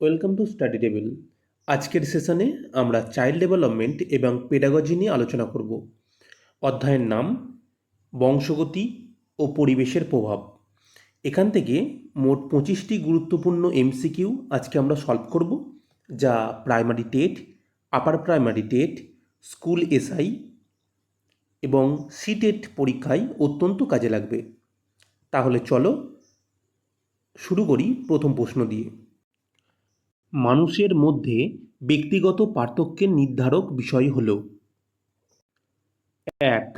Welcome to study table. আজকের সেশনে আমরা চাইল্ড ডেভেলপমেন্ট এবং পেডাগজি নিয়ে আলোচনা করব। অধ্যায়ের নাম, বংশগতি ও পরিবেশের প্রভাব। এখান থেকে মোট পঁচিশটি গুরুত্বপূর্ণ এমসিকিউ আজকে আমরা সলভ করব, যা primary TET, upper primary TET, school SI এবং সিটেট পরীক্ষায় অত্যন্ত কাজে লাগবে। তাহলে চলো শুরু করি প্রথম প্রশ্ন দিয়ে। মানুষের মধ্যে ব্যক্তিগত পার্থক্যের নির্ধারক বিষয় হল এক,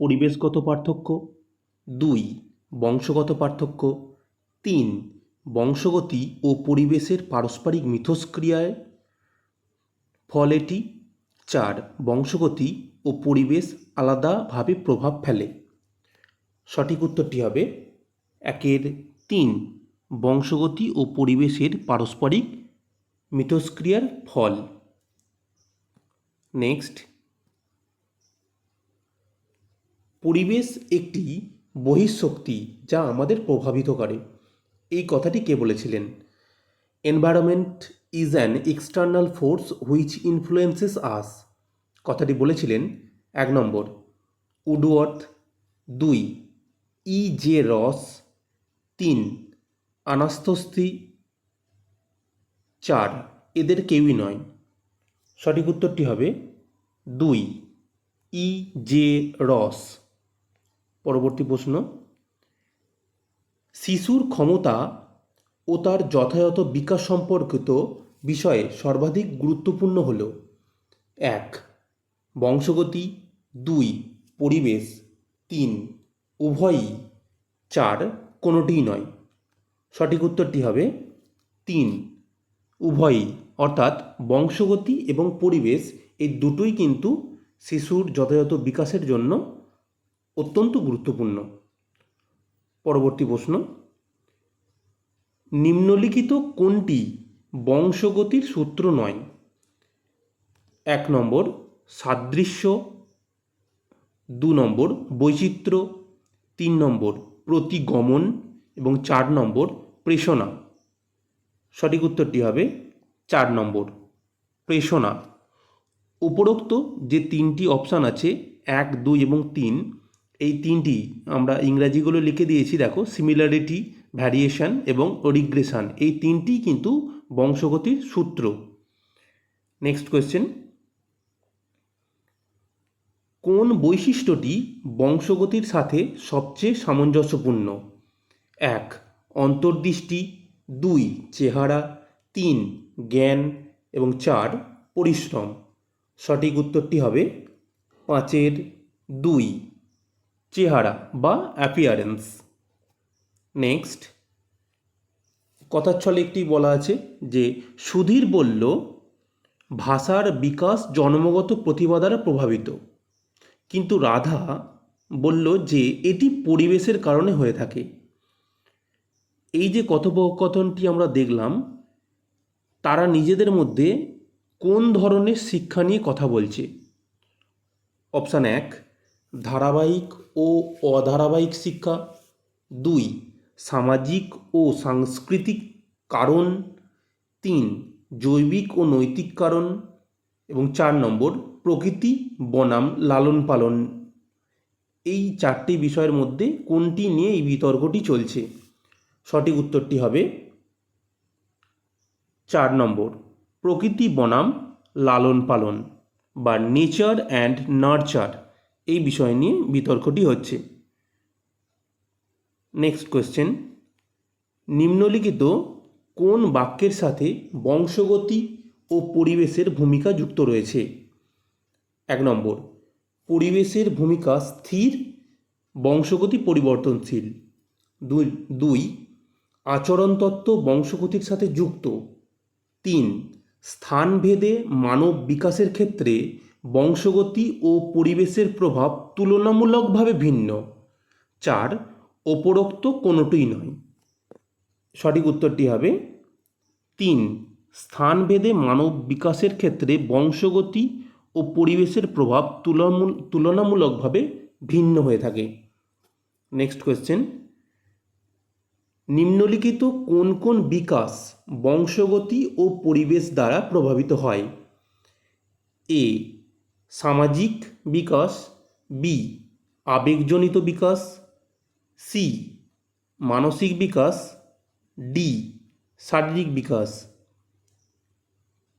পরিবেশগত পার্থক্য, দুই, বংশগত পার্থক্য, তিন, বংশগতি ও পরিবেশের পারস্পরিক মিথস্ক্রিয়ায়, ফল এটি, চার, বংশগতি ও পরিবেশ আলাদাভাবে প্রভাব ফেলে। সঠিক উত্তরটি হবে একের তিন, বংশগতি ও পরিবেশের পারস্পরিক মিথস্ক্রিয়ার ফল। নেক্সট। পরিবেশ একটি বহিঃশক্তি যা আমাদের প্রভাবিত করে। এই কথাটি কে বলেছিলেন? Environment is an external force which influences us কথাটি বলেছিলেন এক নম্বর। উডওয়ার্থ দুই। ই জে রস তিন। আনাস্তস্তি চার, এদের কেউই নয়। সঠিক উত্তরটি হবে দুই, ই জে রস। পরবর্তী প্রশ্ন, শিশুর ক্ষমতা ও তার যথাযথ বিকাশ সম্পর্কিত বিষয়ে সর্বাধিক গুরুত্বপূর্ণ হল, এক, বংশগতি, দুই, পরিবেশ, তিন, উভয়ই, চার, কোনোটিই নয়। সঠিক উত্তরটি হবে তিন। উভয়ই, অর্থাৎ বংশগতি এবং পরিবেশ, এই দুটোই কিন্তু শিশুর যথাযথ বিকাশের জন্য অত্যন্ত গুরুত্বপূর্ণ। পরবর্তী প্রশ্ন, নিম্নলিখিত কোনটি বংশগতির সূত্র নয়? এক নম্বর, সাদৃশ্য। দু নম্বর, বৈচিত্র্য। তিন নম্বর, প্রতিগমন। এবং চার নম্বর, প্রেষণা। সঠিক উত্তরটি হবে চার নম্বর। প্রেষণা উপরোক্ত যে তিনটি অপশান আছে, এক, দুই এবং তিন, এই তিনটি আমরা ইংরাজিগুলো লিখে দিয়েছি, দেখো সিমিলারিটি ভ্যারিয়েশন এবং রিগ্রেশন এই তিনটি কিন্তু বংশগতির সূত্র। নেক্সট কোয়েশ্চেন কোন বৈশিষ্ট্যটি বংশগতির সাথে সবচেয়ে সামঞ্জস্যপূর্ণ? এক, অন্তর্দৃষ্টি দুই চেহারা, তিন জ্ঞান এবং চার পরিশ্রম। সঠিক উত্তরটি হবে পাঁচের দুই চেহারা বা অ্যাপিয়ারেন্স নেক্সট কথার একটি বলা আছে যে, সুধীর বলল, ভাষার বিকাশ জন্মগত প্রতিভা দ্বারা প্রভাবিত। কিন্তু রাধা বলল যে, এটি পরিবেশের কারণে হয়ে থাকে। এই যে কথোপকথনটি আমরা দেখলাম, তারা নিজেদের মধ্যে কোন ধরনের শিক্ষা নিয়ে কথা বলছে? অপশান এক, ধারাবাহিক ও অধারাবাহিক শিক্ষা। দুই, সামাজিক ও সাংস্কৃতিক কারণ। তিন, জৈবিক ও নৈতিক কারণ। এবং চার নম্বর, প্রকৃতি বনাম লালন পালন। এই চারটি বিষয়ের মধ্যে কোনটি নিয়ে এই বিতর্কটি চলছে? সঠিক উত্তরটি হবে চার নম্বর। প্রকৃতি বনাম লালন পালন বা নেচার অ্যান্ড নার্চার এই বিষয় নিয়ে বিতর্কটি হচ্ছে। Next question. নিম্নলিখিত কোন বাক্যের সাথে বংশগতি ও পরিবেশের ভূমিকা যুক্ত রয়েছে? এক নম্বর, পরিবেশের ভূমিকা স্থির, বংশগতি পরিবর্তনশীল। দুই দুই আচরণতত্ত্ব বংশগতির সাথে যুক্ত। তিন, স্থানভেদে মানব বিকাশের ক্ষেত্রে বংশগতি ও পরিবেশের প্রভাব তুলনামূলকভাবে ভিন্ন। চার ওপরোক্ত কোনোটিই নয়। সঠিক উত্তরটি হবে তিন, স্থানভেদে মানব বিকাশের ক্ষেত্রে বংশগতি ও পরিবেশের প্রভাব তুলনামূলকভাবে ভিন্ন হয়ে থাকে। নেক্সট কোয়েশ্চেন নিম্নলিখিত কোন কোন বিকাশ বংশগতি ও পরিবেশ দ্বারা প্রভাবিত হয়? এ, সামাজিক বিকাশ, বি, আবেগজনিত বিকাশ, সি, মানসিক বিকাশ, ডি, শারীরিক বিকাশ।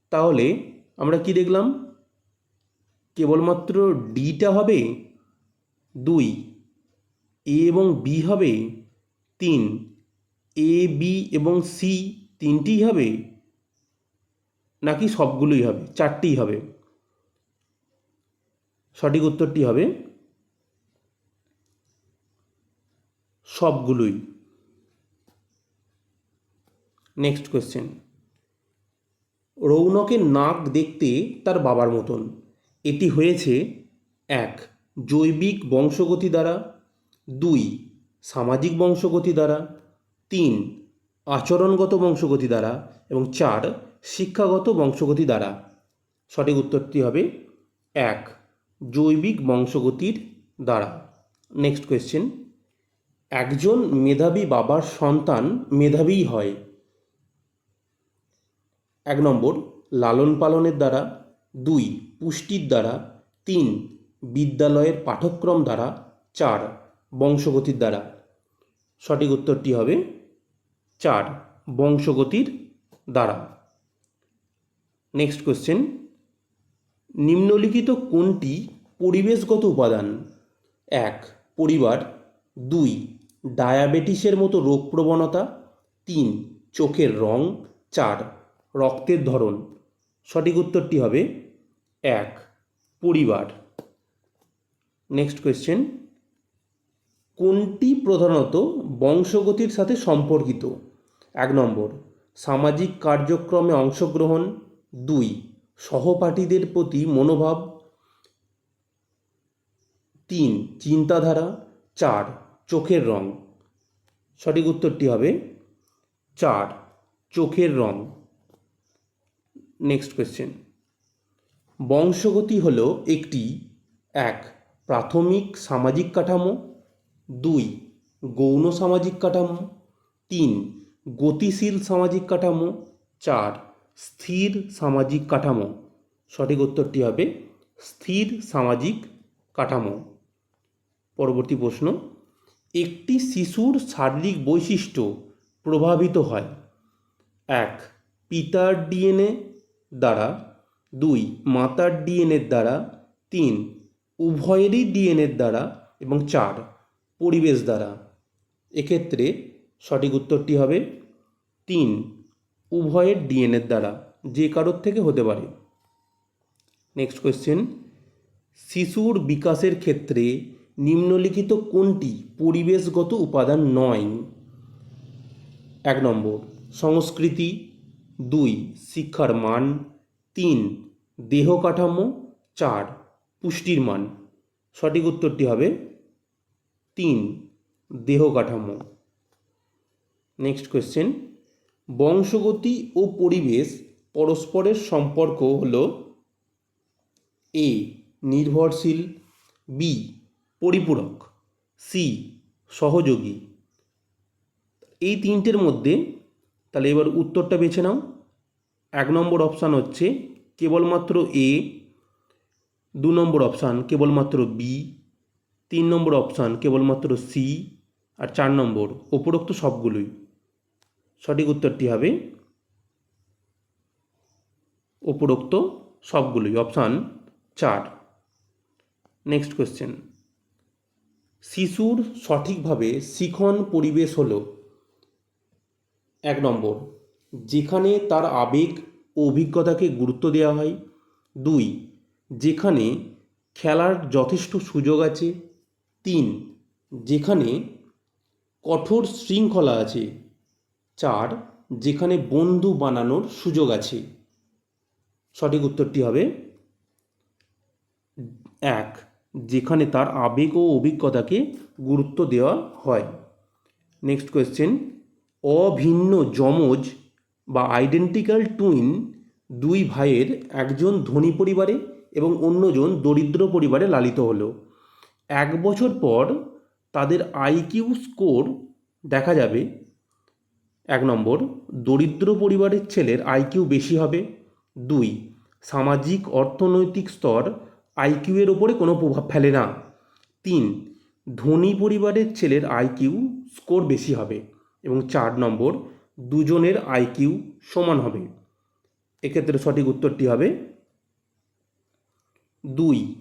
তাহলে আমরা কি দেখলাম? কেবলমাত্র ডিটা হবে দুই, এ এবং বি হবে তিন। এ বি এবং সি তিনটিই হবে? নাকি সবগুলোই হবে? চারটিই হবে। সঠিক উত্তরটি হবে সবগুলোই। নেক্সট কোয়েশ্চেন রৌনকের নাক দেখতে তার বাবার মতন। এটি হয়েছে, এক, জৈবিক বংশগতি দ্বারা, দুই, সামাজিক বংশগতি দ্বারা তিন, আচরণগত বংশগতি দ্বারা এবং চার, শিক্ষাগত বংশগতি দ্বারা। সঠিক উত্তরটি হবে এক, জৈবিক বংশগতির দ্বারা। নেক্সট কোয়েশ্চেন একজন মেধাবী বাবার সন্তান মেধাবীই হয়। এক নম্বর, লালন পালনের দ্বারা। দুই, পুষ্টির দ্বারা। তিন, বিদ্যালয়ের পাঠ্যক্রম দ্বারা। চার, বংশগতির দ্বারা। সঠিক উত্তরটি হবে চার, বংশগতির দ্বারা। নেক্সট কোশ্চেন নিম্নলিখিত কোনটি পরিবেশগত উপাদান? এক, পরিবার। দুই, ডায়াবেটিসের মতো রোগ প্রবণতা। তিন, চোখের রং। চার, রক্তের ধরন। সঠিক উত্তরটি হবে এক, পরিবার। নেক্সট কোয়েশ্চেন কোনটি প্রধানত বংশগতির সাথে সম্পর্কিত? এক নম্বর, সামাজিক কার্যক্রমে অংশগ্রহণ। দুই, সহপাঠীদের প্রতি মনোভাব। তিন, চিন্তাধারা। চার, চোখের রং। সঠিক উত্তরটি হবে চার, চোখের রং। নেক্সট কোয়েশ্চেন বংশগতি হল একটি, এক, প্রাথমিক সামাজিক কাঠামো। দুই, গৌণ সামাজিক কাঠামো। তিন গতিশীল সামাজিক কাঠামো, চার, স্থির সামাজিক কাঠামো। সঠিক উত্তরটি হবে স্থির সামাজিক কাঠামো। পরবর্তী প্রশ্ন, একটি শিশুর শারীরিক বৈশিষ্ট্য প্রভাবিত হয়? এক, পিতার ডিএনএ দ্বারা। দুই, মাতার ডিএনএর দ্বারা। তিন, উভয়েরই ডিএনএর দ্বারা। এবং চার, পরিবেশ দ্বারা। এক্ষেত্রে সঠিক উত্তরটি হবে তিন। উভয়ের ডিএনএর দ্বারা যে কারোর থেকে হতে পারে। নেক্সট কোয়েশ্চেন শিশুর বিকাশের ক্ষেত্রে নিম্নলিখিত কোনটি পরিবেশগত উপাদান নয়? এক নম্বর, সংস্কৃতি। দুই, শিক্ষার মান। তিন, দেহ কাঠামো। চার, পুষ্টির মান। সঠিক উত্তরটি হবে তিন, দেহ কাঠামো। নেক্সট কোয়েশ্চেন বংশগতি ও পরিবেশ পরস্পরের সম্পর্ক হল এ নির্ভরশীল বি পরিপূরক সি সহযোগী এই তিনটের মধ্যে তাহলে এবার উত্তরটা বেছে নাও। এক নম্বর অপশান হচ্ছে কেবলমাত্র এ দু নম্বর অপশান কেবলমাত্র বি তিন নম্বর অপশান কেবলমাত্র সি আর চার নম্বর, উপরোক্ত সবগুলোই। সঠিক উত্তরটি হবে উপরোক্ত সবগুলোই অপশান চার। নেক্সট কোয়েশ্চেন শিশুর সঠিকভাবে শিখন পরিবেশ হল এক নম্বর, যেখানে তার আবেগ ও অভিজ্ঞতাকে গুরুত্ব দেওয়া হয়। দুই, যেখানে খেলার যথেষ্ট সুযোগ আছে। তিন, যেখানে কঠোর শৃঙ্খলা আছে। চার, যেখানে বন্ধু বানানোর সুযোগ আছে। সঠিক উত্তরটি হবে এক, যেখানে তার আবেগ ও অভিজ্ঞতাকে গুরুত্ব দেওয়া হয়। নেক্সট কোয়েশ্চেন অভিন্ন যমজ বা আইডেন্টিক্যাল টুইন দুই ভাইয়ের একজন ধনী পরিবারে এবং অন্যজন দরিদ্র পরিবারে লালিত হলো। এক বছর পর তাদের আইকিউ স্কোর দেখা যাবে এক নম্বর, দরিদ্র পরিবারের ছেলের আইকিউ বেশি হবে। দুই, সামাজিক অর্থনৈতিক স্তর আইকিউ এর ওপরে কোনো প্রভাব ফেলে না। তিন, ধনী পরিবারের ছেলের আইকিউ স্কোর বেশি হবে। এবং চার নম্বর, দুজনের আইকিউ সমান হবে। এক্ষেত্রে সঠিক উত্তরটি হবে দুই,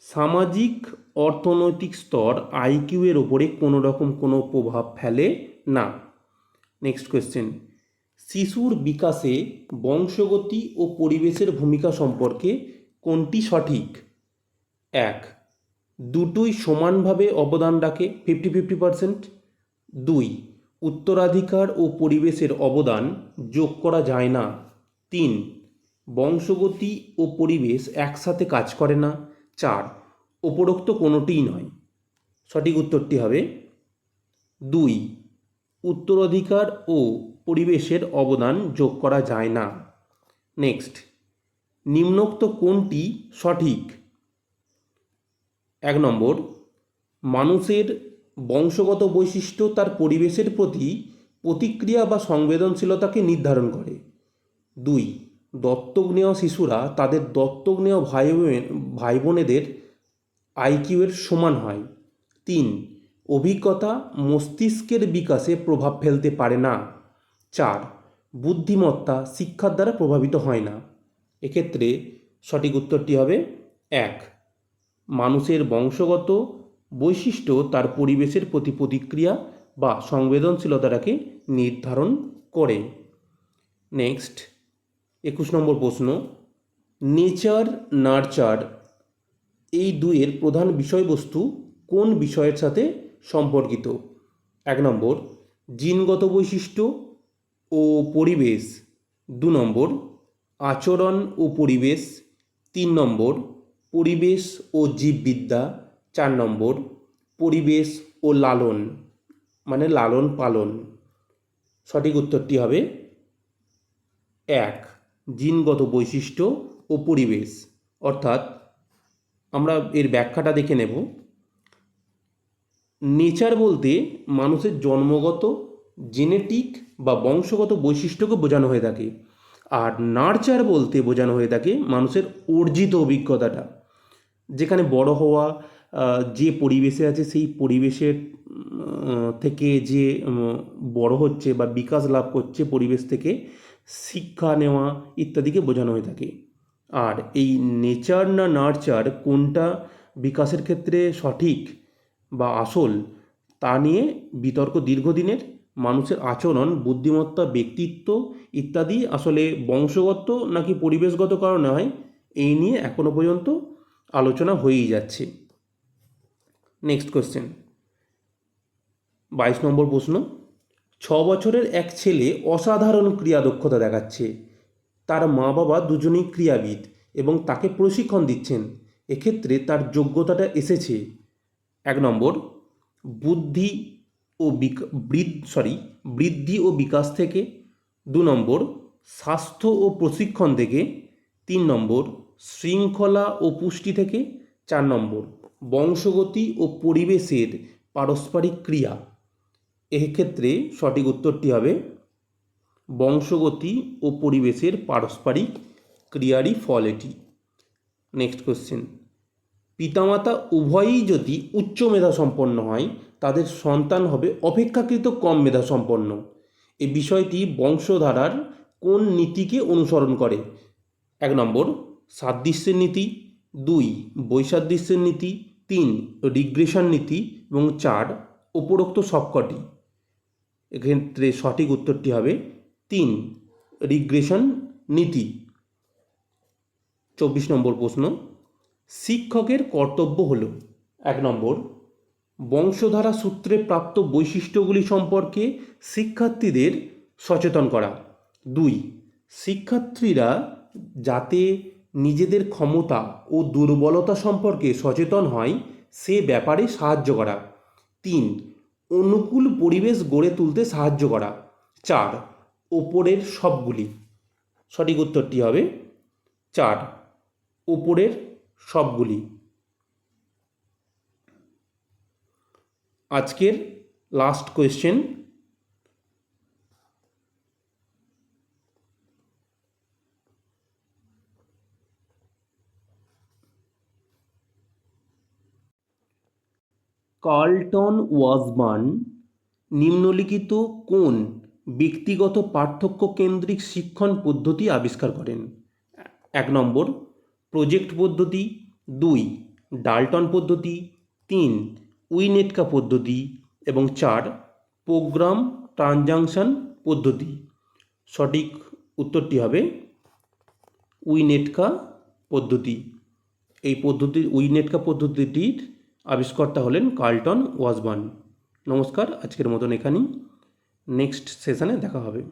সামাজিক অর্থনৈতিক স্তর আইকিউ এর ওপরে কোনো রকম কোনো প্রভাব ফেলে না। নেক্সট কোয়েশ্চেন শিশুর বিকাশে বংশগতি ও পরিবেশের ভূমিকা সম্পর্কে কোনটি সঠিক? এক, দুটোই সমানভাবে অবদান রাখে ফিফটি ফিফটি পারসেন্ট দুই, উত্তরাধিকার ও পরিবেশের অবদান যোগ করা যায় না। তিন, বংশগতি ও পরিবেশ একসাথে কাজ করে না। চার, উপরোক্ত কোনোটিই নয়। সঠিক উত্তরটি হবে দুই উত্তরাধিকার ও পরিবেশের অবদান যোগ করা যায় না। নেক্সট, নিম্নোক্ত কোনটি সঠিক? এক নম্বর, মানুষের বংশগত বৈশিষ্ট্য তার পরিবেশের প্রতি প্রতিক্রিয়া বা সংবেদনশীলতাকে নির্ধারণ করে। দুই দত্তক নেওয়া শিশুরা তাদের দত্তক নেওয়া ভাই ভাই বোনেদের আইকিউয়ের সমান হয়। তিন অভিজ্ঞতা মস্তিষ্কের বিকাশে প্রভাব ফেলতে পারে না। চার, বুদ্ধিমত্তা শিক্ষার দ্বারা প্রভাবিত হয় না। এক্ষেত্রে সঠিক উত্তরটি হবে এক, মানুষের বংশগত বৈশিষ্ট্য তার পরিবেশের প্রতি প্রতিক্রিয়া বা সংবেদনশীলতাটাকে নির্ধারণ করে। নেক্সট, একুশ নম্বর প্রশ্ন, নেচার নার্চার এই দুইয়ের প্রধান বিষয়বস্তু কোন বিষয়ের সাথে সম্পর্কিত। এক নম্বর, জিনগত বৈশিষ্ট্য ও পরিবেশ। দু নম্বর, আচরণ ও পরিবেশ। তিন নম্বর, পরিবেশ ও জীববিদ্যা। চার নম্বর, পরিবেশ ও লালন মানে লালন পালন। সঠিক উত্তরটি হবে এক, জিনগত বৈশিষ্ট্য ও পরিবেশ। অর্থাৎ আমরা এর ব্যাখ্যাটা দেখে নেব। নেচার বলতে মানুষের জন্মগত, জেনেটিক বা বংশগত বৈশিষ্ট্যকে বোঝানো হয়ে থাকে। আর নার্চার বলতে বোঝানো হয়ে থাকে মানুষের অর্জিত অভিজ্ঞতাটা। যেখানে বড় হওয়া যে পরিবেশে আছে সেই পরিবেশের থেকে যে বড় হচ্ছে বা বিকাশ লাভ করছে পরিবেশ থেকে শিক্ষা নেওয়া ইত্যাদিকে বোঝানো হয়ে থাকে। আর এই নেচার না নার্চার কোনটা বিকাশের ক্ষেত্রে সঠিক বা আসল, তা নিয়ে বিতর্ক দীর্ঘদিনের, মানুষের আচরণ, বুদ্ধিমত্তা, ব্যক্তিত্ব ইত্যাদি আসলে বংশগত নাকি পরিবেশগত কারণে হয়, এই নিয়ে এখনও পর্যন্ত আলোচনা হয়েই যাচ্ছে। নেক্সট কোয়েশ্চেন বাইশ নম্বর প্রশ্ন। ছ বছরের এক ছেলে অসাধারণ ক্রিয়া দক্ষতা দেখাচ্ছে। তার মা বাবা দুজনেই ক্রীড়াবিদ এবং তাকে প্রশিক্ষণ দিচ্ছেন। এক্ষেত্রে তার যোগ্যতাটা এসেছে। এক নম্বর, বুদ্ধি ও বৃদ্ধ সরি বৃদ্ধি ও বিকাশ থেকে। দু নম্বর, স্বাস্থ্য ও প্রশিক্ষণ থেকে। তিন নম্বর, শৃঙ্খলা ও পুষ্টি থেকে। চার নম্বর, বংশগতি ও পরিবেশের পারস্পরিক ক্রিয়া। এক্ষেত্রে সঠিক উত্তরটি হবে, বংশগতি ও পরিবেশের পারস্পরিক ক্রিয়ারই ফল এটি। নেক্সট কোশ্চেন পিতামাতা উভয়ই যদি উচ্চ মেধা সম্পন্ন হয়, তাদের সন্তান হবে অপেক্ষাকৃত কম মেধা সম্পন্ন। এই বিষয়টি বংশধারার কোন নীতিকে অনুসরণ করে? এক নম্বর, সাদৃশ্যের নীতি। দুই, বৈসাদৃশ্যের নীতি। তিন, রিগ্রেশন নীতি। এবং চার, উপরোক্ত সবকটি। এক্ষেত্রে সঠিক উত্তরটি হবে তিন, রিগ্রেশন নীতি। চব্বিশ নম্বর প্রশ্ন শিক্ষকের কর্তব্য হল, এক নম্বর, বংশধারা সূত্রে প্রাপ্ত বৈশিষ্ট্যগুলি সম্পর্কে শিক্ষার্থীদের সচেতন করা। দুই, শিক্ষার্থীরা যাতে নিজেদের ক্ষমতা ও দুর্বলতা সম্পর্কে সচেতন হয়, সে ব্যাপারে সাহায্য করা। তিন, অনুকূল পরিবেশ গড়ে তুলতে সাহায্য করা। চার, ওপরের সবগুলি। সঠিক উত্তরটি হবে, চার, ওপরের সবগুলি। আজকের লাস্ট কোয়েশ্চেন কার্লটন ওয়াজবান নিম্নলিখিত কোন ব্যক্তিগত পার্থক্য কেন্দ্রিক শিক্ষণ পদ্ধতি আবিষ্কার করেন? এক নম্বর প্রজেক্ট পদ্ধতি দুই, ডাল্টন পদ্ধতি তিন, উইনেটকা পদ্ধতি এবং চার, প্রোগ্রাম ট্রানজাংশন পদ্ধতি। সঠিক উত্তরটি হবে উইনেটকা পদ্ধতি। এই পদ্ধতি, উইনেটকা পদ্ধতিটির আবিষ্কর্তা হলেন কার্লটন ওয়াজবার্ন নমস্কার, আজকের মতন এখানেই। নেক্সট সেশনে দেখা হবে।